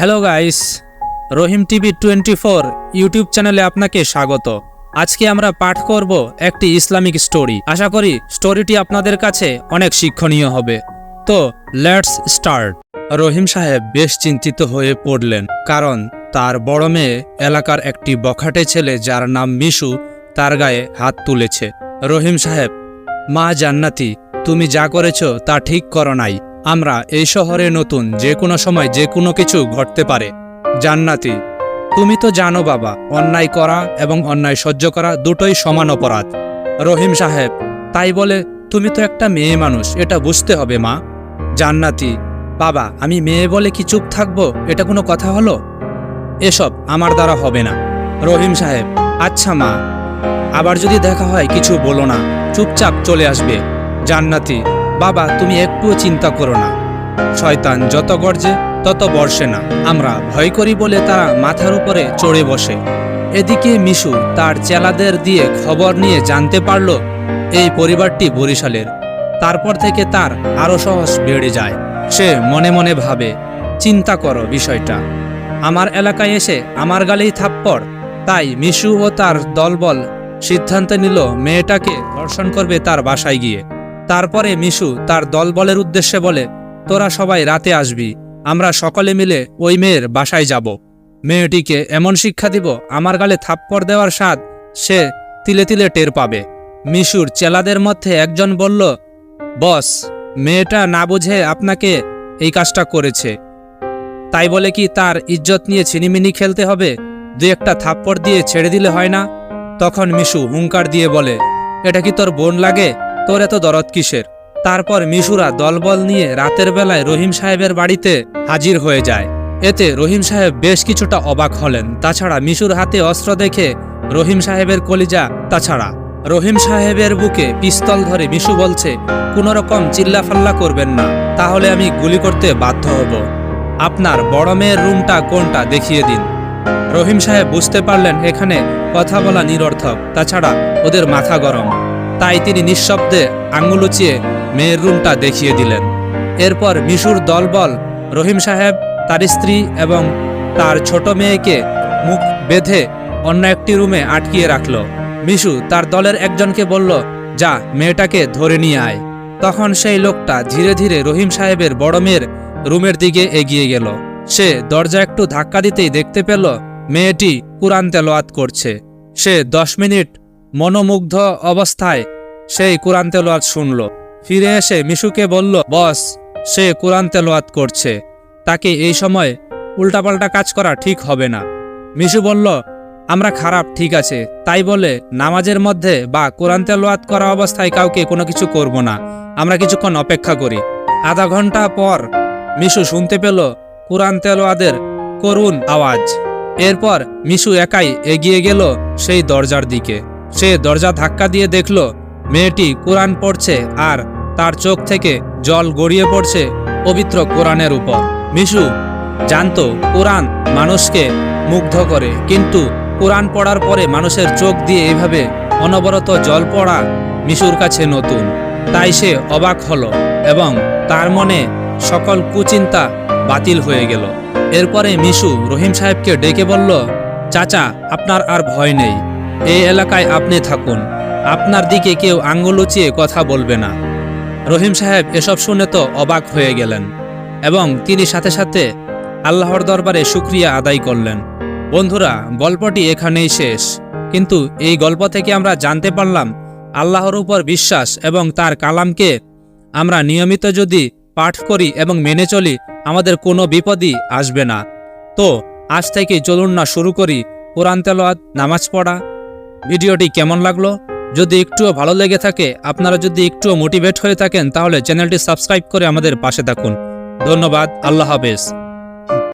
Hello guys Rahim TV twenty four YouTube চ্যানেলে আপনাকে স্বাগত। আজকে আমরা পাঠ করব একটি ইসলামিক স্টোরি আশা করি স্টোরিটি আপনাদের কাছে অনেক শিক্ষণীয় হবে। তো লেটস স্টার্ট রহিম সাহেব বেশ চিন্তিত হয়ে পড়লেন, কারণ তার বড় মেয়ে এলাকার একটি বখাটে ছেলে যার নাম মিশু তার গায়ে হাত তুলেছে। রহিম সাহেব, মা জান্নাতি, তুমি যা করেছ তা ঠিক করো নাই। আমরা এই শহরে নতুন, যে কোনো সময় যে কোনো কিছু ঘটতে পারে। জান্নাতি। তুমি তো জানো বাবা, অন্যায় করা এবং অন্যায় সহ্য করা দুটোই সমান অপরাধ। রহিম সাহেব, তাই বলে তুমি তো একটা মেয়ে মানুষ, এটা বুঝতে হবে মা। জান্নাতি, বাবা, আমি মেয়ে বলে কি চুপ থাকব? এটা কোনো কথা হলো? এসব আমার দ্বারা হবে না। রহিম সাহেব আচ্ছা মা। আবার যদি দেখা হয়, কিছু বলো না। চুপচাপ চলে আসবে। জান্নাতি বাবা, তুমি একটুও চিন্তা করো না। শয়তান যত গর্জে, তত বর্ষে না। আমরা ভয় করি বলে তারা মাথার উপরে চড়ে বসে। এদিকে মিশু তার চেলাদের দিয়ে খবর নিয়ে জানতে পারল, এই পরিবারটি বরিশালের। তারপর থেকে তার আরও সহজ বেড়ে যায়। সে মনে মনে ভাবে, চিন্তা করো বিষয়টা। আমার এলাকায় এসে আমার গালেই থাপ্পড়। তাই মিশু ও তার দলবল সিদ্ধান্ত নিল, মেয়েটাকে ধর্ষণ করবে তার বাসায় গিয়ে। তারপরে মিশু তার দলবলের উদ্দেশ্যে বলে, তোরা সবাই রাতে আসবি, আমরা সকলে মিলে ওই মেয়ের বাসায় যাব। মেয়েটিকে এমন শিক্ষা দিব, আমার গালে থাপ্পড় দেওয়ার স্বাদ সে তিলে তিলে টের পাবে। মিশুর চেলাদের মধ্যে একজন বলল, বস, মেয়েটা না বুঝে আপনাকে এই কাজটা করেছে। তাই বলে কি তার ইজ্জত নিয়ে ছিনিমিনি খেলতে হবে? দু একটা থাপ্পড় দিয়ে ছেড়ে দিলে হয় না? তখন মিশু হুঙ্কার দিয়ে বলে, এটা কি তোর বোন লাগে? তোর এত দরদ কিসের? তারপর মিশুরা দলবল নিয়ে রাতের বেলায় রহিম সাহেবের বাড়িতে হাজির হয়ে যায়। এতে রহিম সাহেব বেশ কিছুটা অবাক হলেন। তাছাড়া মিশুর হাতে অস্ত্র দেখে রহিম সাহেবের কলিজা তাছাড়া। রহিম সাহেবের বুকে পিস্তল ধরে মিশু বলছে কোনো রকম চিল্লাফাল্লা করবেন না, তাহলে আমি গুলি করতে বাধ্য হব। আপনার বড় মেয়ের রুমটা কোনটা দেখিয়ে দিন। রহিম সাহেব বুঝতে পারলেন এখানে কথা বলা নিরর্থক, তাছাড়া ওদের মাথা গরম। তাই তিনি নিঃশব্দে আঙুল উঁচিয়ে মেয়ের রুমটা দেখিয়ে দিলেন। এরপর মিশুর দলবল, রহিম সাহেব, তার স্ত্রী এবং তার ছোট মেয়েকে মুখ বেঁধে অন্য একটি রুমে আটকিয়ে রাখল। মিশু তার দলের একজনকে বলল, যা, মেয়েটাকে ধরে নিয়ে আয়। তখন সেই লোকটা ধীরে ধীরে রহিম সাহেবের বড় মেয়ের রুমের দিকে এগিয়ে গেল। সে দরজা একটু ধাক্কা দিতেই দেখতে পেল, মেয়েটি কুরআন তেলোয়াত করছে। সে দশ মিনিট মনোমুগ্ধ অবস্থায় সেই কোরআন তেলোয়াত শুনল। ফিরে এসে মিশুকে বলল, বস, সে কোরআন তেলোয়াত করছে। তাকে এই সময় উল্টাপাল্টা কাজ করা ঠিক হবে না। মিশু বলল, আমরা খারাপ, ঠিক আছে। তাই বলে নামাজের মধ্যে বা কোরআন তেলোয়াত করা অবস্থায় কাউকে কোনো কিছু করব না। আমরা কিছুক্ষণ অপেক্ষা করি। আধা ঘণ্টা পর মিশু শুনতে পেল কোরআন তেলোয়াদের করুণ আওয়াজ। এরপর মিশু একাই এগিয়ে গেল সেই দরজার দিকে। সে দরজা ধাক্কা দিয়ে দেখল, মেয়েটি কোরআন পড়ছে আর তার চোখ থেকে জল গড়িয়ে পড়ছে পবিত্র কোরআনের উপর। মিশু জানত কোরআন মানুষকে মুগ্ধ করে, কিন্তু কোরআন পড়ার পরে মানুষের চোখ দিয়ে এভাবে অনবরত জল পড়া মিশুর কাছে নতুন। তাই সে অবাক হল এবং তার মনে সকল কুচিন্তা বাতিল হয়ে গেল। এরপরে মিশু রহিম সাহেবকে ডেকে বলল, চাচা, আপনার আর ভয় নেই। এই এলাকায় আপনি থাকুন। আপনার দিকে কেউ আঙ্গুল উঁচিয়ে কথা বলবে না। রহিম সাহেব এসব শুনে তো অবাক হয়ে গেলেন এবং তিনি সাথে সাথে আল্লাহর দরবারে শুক্রিয়া আদায় করলেন। বন্ধুরা, গল্পটি এখানেই শেষ। কিন্তু এই গল্প থেকে আমরা জানতে পারলাম, আল্লাহর উপর বিশ্বাস এবং তার কালামকে আমরা নিয়মিত যদি পাঠ করি এবং মেনে চলি, আমাদের কোনো বিপদই আসবে না। তো, আজ থেকে চলুন না শুরু করি কোরআন তেলাওয়াত, নামাজ পড়া ভিডিওটি কেমন লাগল? যদি একটুও ভালো লেগে থাকে, আপনারা যদি একটুও মোটিভেট হয়ে থাকেন, তাহলে চ্যানেলটি সাবস্ক্রাইব করে আমাদের পাশে থাকুন। ধন্যবাদ, আল্লাহ হাফেজ।